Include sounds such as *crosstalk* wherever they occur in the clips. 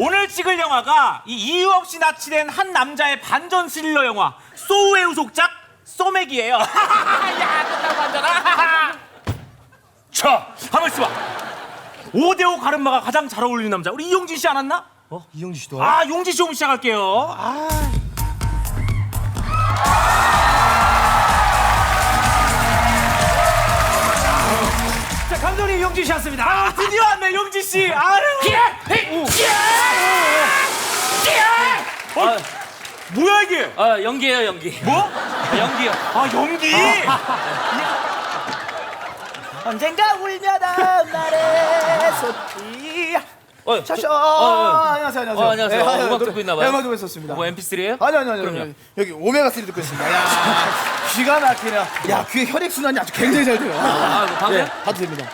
오늘 찍을 영화가 이 이유 없이 납치된 한 남자의 반전 스릴러 영화 소우의 후속작 소맥이에요. *laughs* 야, 끝나고 앉아라. *laughs* 자, 한번 있어봐. 5대5 가르마가 가장 잘 어울리는 남자. 우리 이용진 씨 안 왔나? 어? 이영지 씨도 아, 용진 씨 오면 시작할게요. 아. 감독님 이영지 씨였습니다. 아, 드디어 왔네, 용진 씨. 아유. 어, 뭐야 이게? 아 연기예요 연기. 뭐? 연기요. 아, 연기. 언젠가 울며던 날의 소리. 어, 샤샤. 저- 어, 어. 안녕하세요, 안녕하세요. 어, 안녕하세요. 네, 어, 음악 저- 듣고 있나 봐요? 네, 음악 듣고 있었습니다. 뭐 MP3예요? 아니 아니 아니 그럼요. 아니 여기 오메가 3 듣고 있습니다. 야 귀가 막히네. 야 귀에 혈액 순환이 아주 굉장히 잘 돼요. 아, 이거 방금? 네, 봐도 됩니다.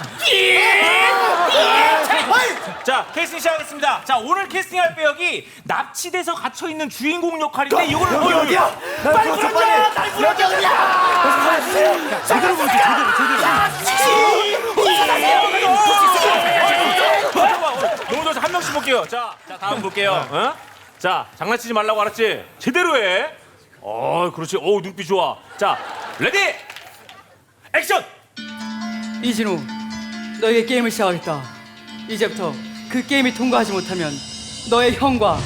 자, 캐스팅 시작하겠습니다. 자, 오늘 캐스팅할 배역이 납치돼서 갇혀 있는 주인공 역할인데 이걸 여기 어디야? 빨리 불러줘, 빨리. 여기 어디야? 제대로 볼게, 제대로, 명씩 볼게요. 자, 자 다음 볼게요. 어? 자, 장난치지 말라고 알았지? 제대로 해. 어, 그렇지. 어, 눈빛 좋아. 자, 레디, 액션. 이진우, 너에게 게임을 시작하겠다. 이제부터 그 게임이 통과하지 못하면 너의 형과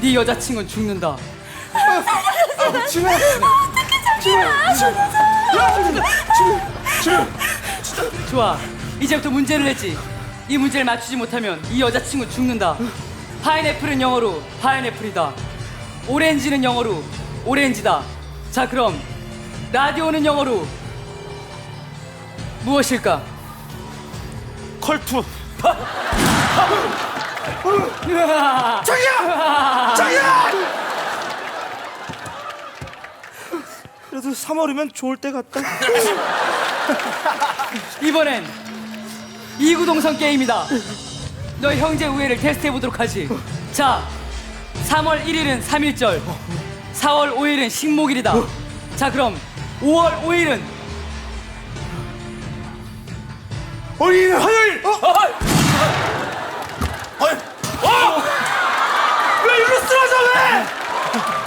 네 여자친구는 죽는다. 좋아. 이제부터 문제를 내지. 이 문제를 맞추지 못하면 이 여자친구 죽는다. 파인애플은 영어로 파인애플이다. 오렌지는 영어로 오렌지다. 자, 그럼 라디오는 영어로 무엇일까? 컬투. 그래도 3월이면 좋을 때 같다. 이번엔 이구동성 게임이다. 너 형제 우애를 테스트해 보도록 하지. 자, 3월 1일은 3일절, 4월 5일은 식목일이다. 자, 그럼 5월 5일은 어린이 화요일. 어? 왜 일로 쓰러져 왜?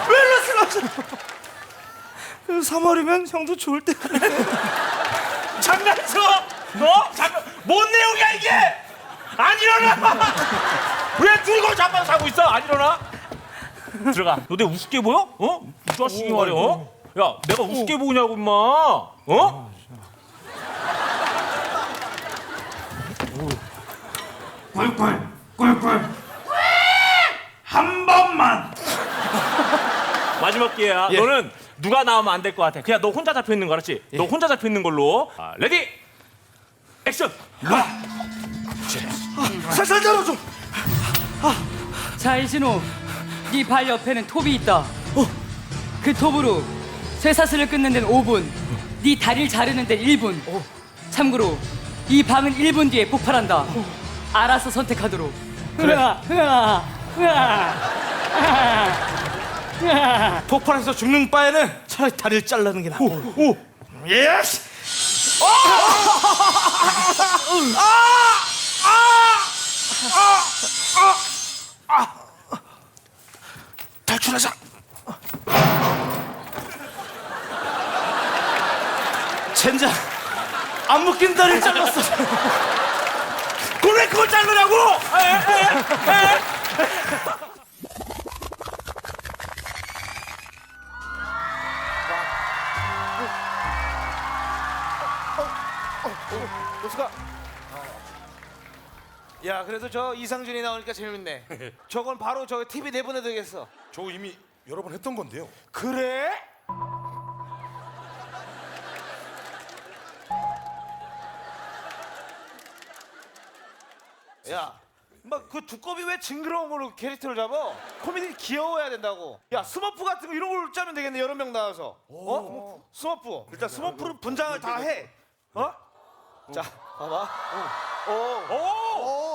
왜 일로 쓰러져? 3월이면 형도 좋을 때. 장난쳐? 어? 장난. 뭔 내용이야 이게? 안 일어나. *laughs* 왜 들고 잠만 자고 있어? 안 일어나? 들어가. 너내 우습게 보여? 어? 이 자식이 말이야. 어? 야, 내가 우습게 보냐고 임마. 어? 꿀꿀 꿀꿀 한 번만 마지막 기회야. 너는 누가 나오면 안 될 것 같아. 그냥 너 혼자 잡혀 있는 거 알았지? 너 혼자 잡혀 있는 걸로. 아, 레디. 액션. 살살 잡아줘. 자, 이진우, 네발 옆에는 톱이 있다. 그 톱으로 쇠사슬을 끊는 데는 5분, 네 다리를 자르는 데는 1분. 참고로 이 방은 1분 뒤에 폭발한다. 알아서 선택하도록. 그래. 으아, 으아, 으아, 으아. 폭발해서 죽는 바에는 차라리 다리를 잘라는 게 나아. 오, 예스. *laughs* 탈출하자. 젠장. 안 묶인 다리를 잘랐어. 왜 그걸 자르냐고? 에, 에, 에. 노수가 야 그래도 저 이상준이 나오니까 재밌네 *laughs* 저건 바로 저 TV 내보내도 되겠어 저 이미 여러 번 했던 건데요 그래? 야, 막 그 두꺼비 왜 징그러운 걸로 캐릭터를 잡아? 코미디 귀여워야 된다고. 야, 스머프 같은 거 이런 걸 짜면 되겠네. 여러 명 나와서. 어? 스머프. 일단 스머프로 분장을 다 해. 어? 자, 봐봐. 오. 오.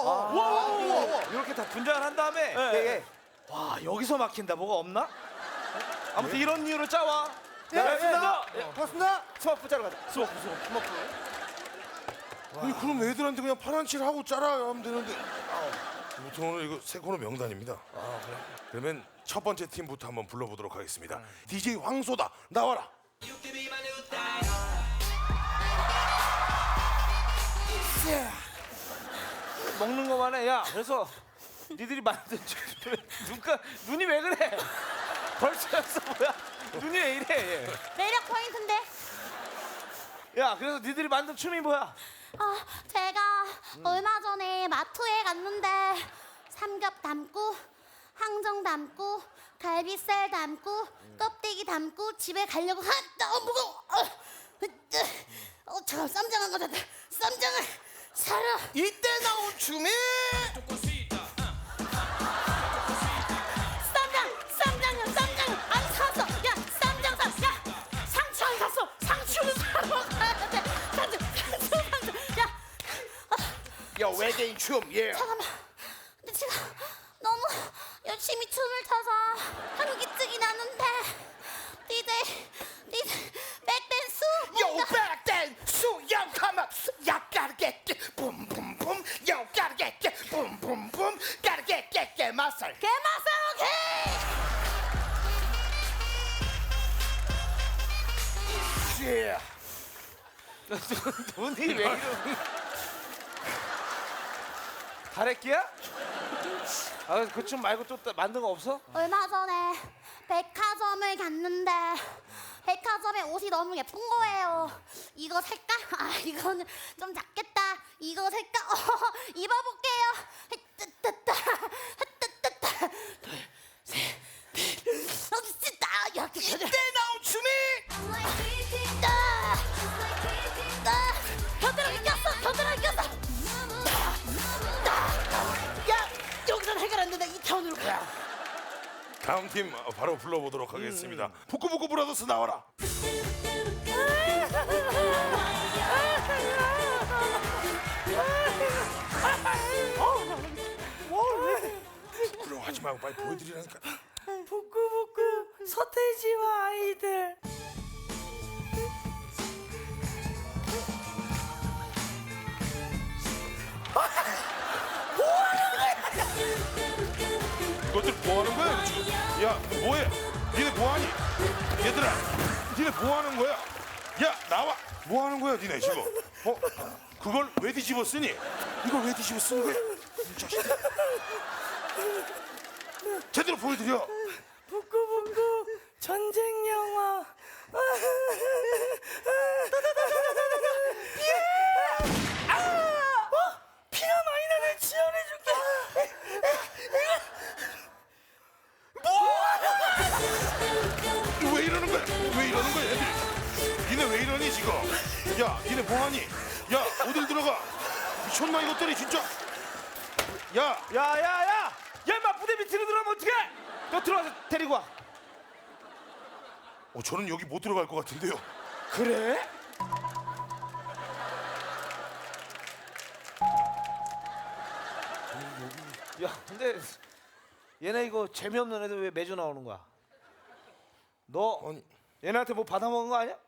와. 이렇게 다 분장을 한 다음에 예, 와, 여기서 막힌다. 뭐가 없나? 아무튼 이런 이유로 짜와. 네, 반갑습니다. 반갑습니다. 스머프 짜러 가자. 스머프, 스머프, 스머프. 아니 그럼 애들한테 그냥 파란 칠 하고 짜라 하면 되는데 아무튼 오늘 이거 세 코너 명단입니다. 아 그래? 그러면 첫 번째 팀부터 한번 불러보도록 하겠습니다. DJ 황소다 나와라. 먹는 거만 해. 야, 그래서 니들이 만든 춤 눈가 눈이 왜 그래? 벌써였어 뭐야? 눈이 왜 이래? 얘. 매력 포인트인데. 야, 그래서 니들이 만든 춤이 뭐야? 아, 제가 얼마 전에 마트에 갔는데 삼겹 담고 항정 담고 갈비살 담고 껍데기 담고 집에 가려고 하 너무 무거워. 어, 어 잠깐 쌈장 한 거다. 쌈장을 사러. 이때 나온 춤이 쌈장, 쌈장이야, 쌈장 안 샀어. 야, 쌈장 사. 야, 상추 안 샀어. 상추는 사러 가야 돼. 상추, 상추, 상추. 야, 야 외계인 춤 예. 잠깐만. 근데 지금 너무 열심히 춤을 춰서 현기증이 나는데 DJ, DJ 백댄스 Yo 뭔가 back then 수영 up Ya gotta get get boom boom boom Yo gotta get get boom boom boom Gotta get get get muscle 개맛살 오케이. Yeah 눈이 왜 이래? 다래끼야? 아, 그춤 말고 또 따- 만든 거 없어? 얼마 전에 백화점을 갔는데 백화점에 옷이 너무 예쁜 거예요. 이거 살까? 아 이거는 좀 작겠다. 이거 살까? 어, 입어볼게요. 뜨뜨뜨 뜨뜨뜨 둘 셋넷 이렇게 이때 나온 춤이 다음 팀 어, 바로 불러보도록 하겠습니다. 부끄부끄 브라더스 나와라. 부끄러워하지 말고 빨리 보여드리라니까. 부끄부끄 서태지와 아이들 이것들 뭐 하는 거야? *laughs* 야, 너 뭐해? 니네 뭐 하니? 얘들아, 니네 뭐 하는 거야? 야, 나와. 뭐 하는 거야, 니네 지금? 어? 그걸 왜 뒤집어 쓰니? 이걸 왜 뒤집어 쓰는 거야? 이 자식들. 제대로 보여드려. 부끄부끄 전쟁 영화 어? 야, 니네 뭐 하니? 야, 어딜 들어가? 미쳤나 이것들이 진짜? 야, 야, 야, 야! 야, 임마 부대 밑으로 들어가면 어떡해? 너 들어가서 데리고 와. 어, 저는 여기 못 들어갈 것 같은데요. 그래? 야, 근데 얘네 이거 재미없는 애들 왜 매주 나오는 거야? 너 아니, 얘네한테 뭐 받아먹은 거 아니야?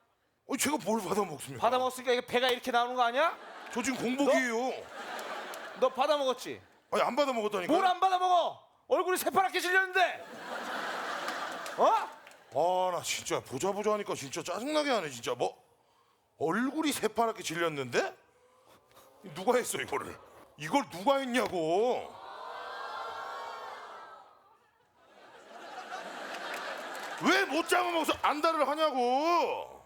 어, 제가 뭘 받아 먹습니까? 받아 먹었으니까 이게 배가 이렇게 나오는 거 아니야? 저 지금 공복이에요. 너 받아 먹었지? 아니 안 받아 먹었다니까. 뭘 안 받아 먹어? 얼굴이 새파랗게 질렸는데 어? 아, 나 진짜 보자 보자 하니까 진짜 짜증나게 하네 진짜. 뭐 얼굴이 새파랗게 질렸는데? 누가 했어 이거를? 이걸 누가 했냐고. 왜 못 잡아먹어서 안달을 하냐고.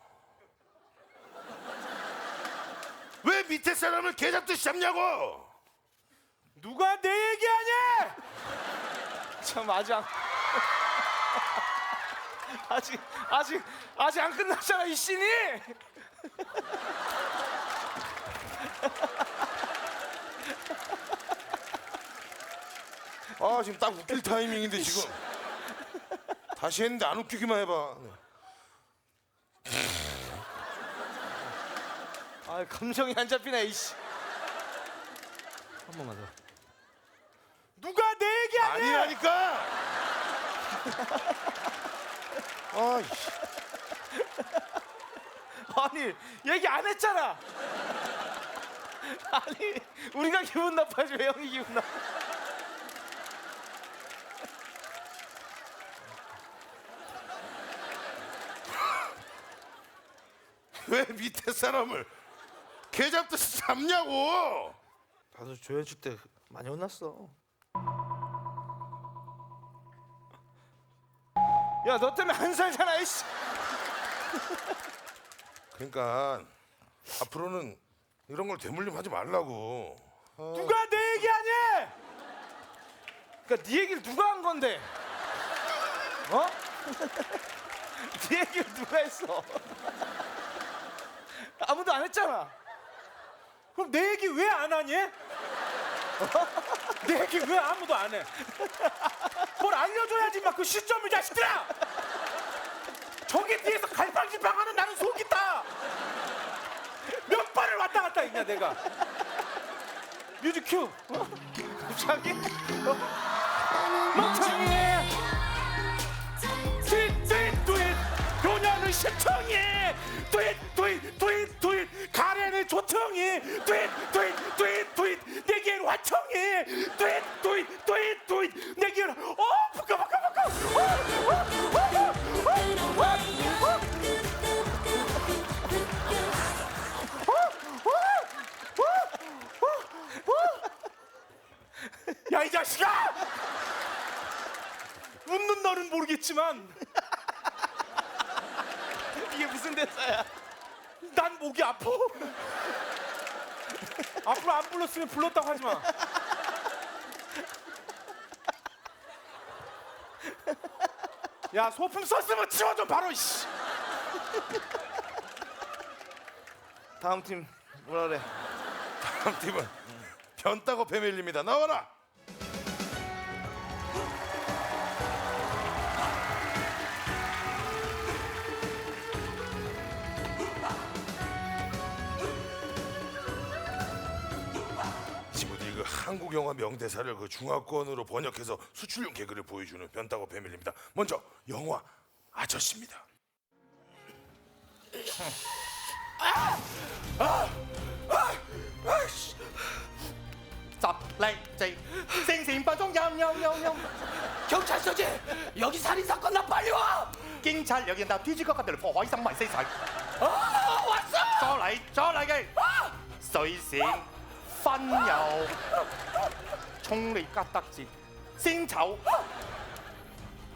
왜 밑에 사람을 개 잡듯이 잡냐고. 누가 내 얘기하냐? 참 아직 안 *laughs* 아직 아직 아직 안 끝났잖아 이 씬이. 아 지금 딱 웃길 타이밍인데 지금 다시 했는데 안 웃기기만 해봐. 아 감정이 안 잡히네 이씨. 한 번만 더. 누가 내 얘기 아니야? 아니라니까. *laughs* 어, 아이 아니 얘기 안 했잖아. *laughs* 아니 우리가 기분 나빠지 왜 형이 기분 나? 왜 밑에 사람을 개 잡듯이 *laughs* 잡냐고 나도 조연출 때 많이 혼났어. 야 너 때문에 한 살잖아 이씨. *laughs* 그러니까 앞으로는 이런 걸 대물림 하지 말라고 누가 내 얘기 하니? 그러니까 네 얘기를 누가 한 건데? 어? *laughs* 네 얘기를 누가 했어? 아무도 안 했잖아. 그럼 내 얘기 왜 안 하니? 내 얘기 왜 아무도 안 해? 뭘 알려줘야지 막 그 시점을 자식들아! 저기 뒤에서 갈팡질팡하는 나는 속이 타! 몇 번을 왔다 갔다 했냐 내가 뮤직 큐! 갑자기? 멍청이! 트윗 트윗 트윗 교녀는 심청이 트윗 트윗 트윗 트윗 조청이 트윗 트윗 트윗 트윗. 내겐 화청이 트윗 트윗 트윗 트윗. 내겐 어 부끄 부끄 부끄 야이 자식아! 웃는 너는 모르겠지만 이게 무슨 대사야? 난 목이 아파. *laughs* 앞으로 안 불렀으면 불렀다고 하지 마. 야 소품 썼으면 지워줘 바로 이씨. 다음 팀 뭐라 그래? 다음 팀은 변따고 패밀리입니다 나와라 한국 영화 명대사를 그 중화권으로 번역해서 수출용 개그를 보여주는 변다고 패밀리입니다. 먼저 영화 아저씨입니다. 쌉라이제 생생반송 냠냠냠냠. 경찰서지! 여기 살인사건 나 빨리 와! 경찰 여기 나 뒤질 것 같아 보호 이상 말세상 아 어, 왔어! 저라이 저라이. 어! 서이싱 分油，衝力吉德節星籌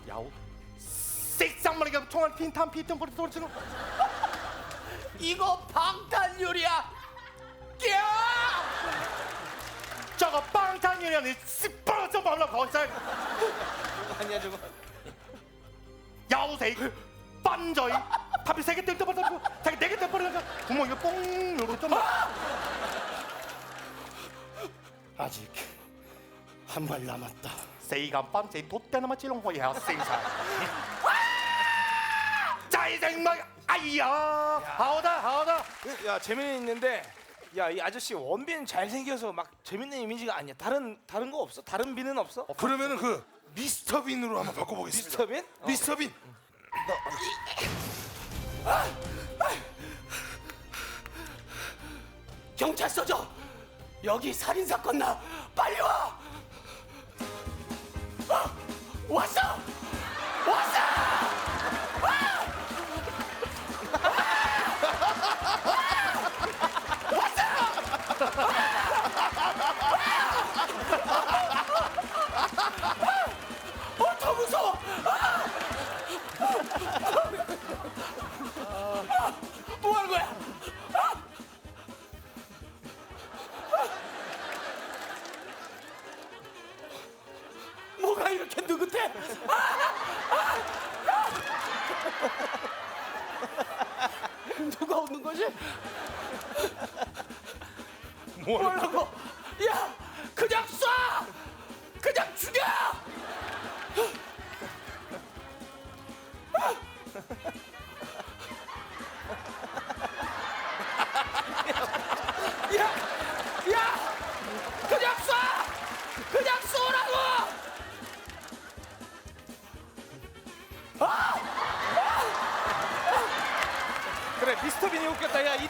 有食心啊！你咁衝去偏貪偏東嗰啲多先咯。 이거 방탄유리야 야 作個幫親嘅人你食包咗網絡台聲， 아니야 저거. 有死笨嘴，特別細嘅叮都不得，睇你嘅叮不得，咁我要崩咗真係。 아직 한발 남았다. 세이 간밤, 세이 도떼나마 찌롱호야 세이사. 아! 자이생막 아이야 하오다 하오다. 야 재미는 있는데 야 이 아저씨 원빈 잘생겨서 막 재밌는 이미지가 아니야. 다른 다른 거 없어? 다른 빈은 없어? 그러면은 그 미스터 빈으로 한번 바꿔보겠습니다. 미스터 빈? 어. 미스터 빈. 너. 아! 아! 경찰서 줘. 여기 살인 사건 나. 빨리 와. 아, 왔어 왔어 뭐라고? 야, 그냥 쏴! 그냥 죽여! 야, 야, 그냥 쏴! 그냥 쏘라고! 그래 미스터 빈이 웃겼다. 야 똑같아.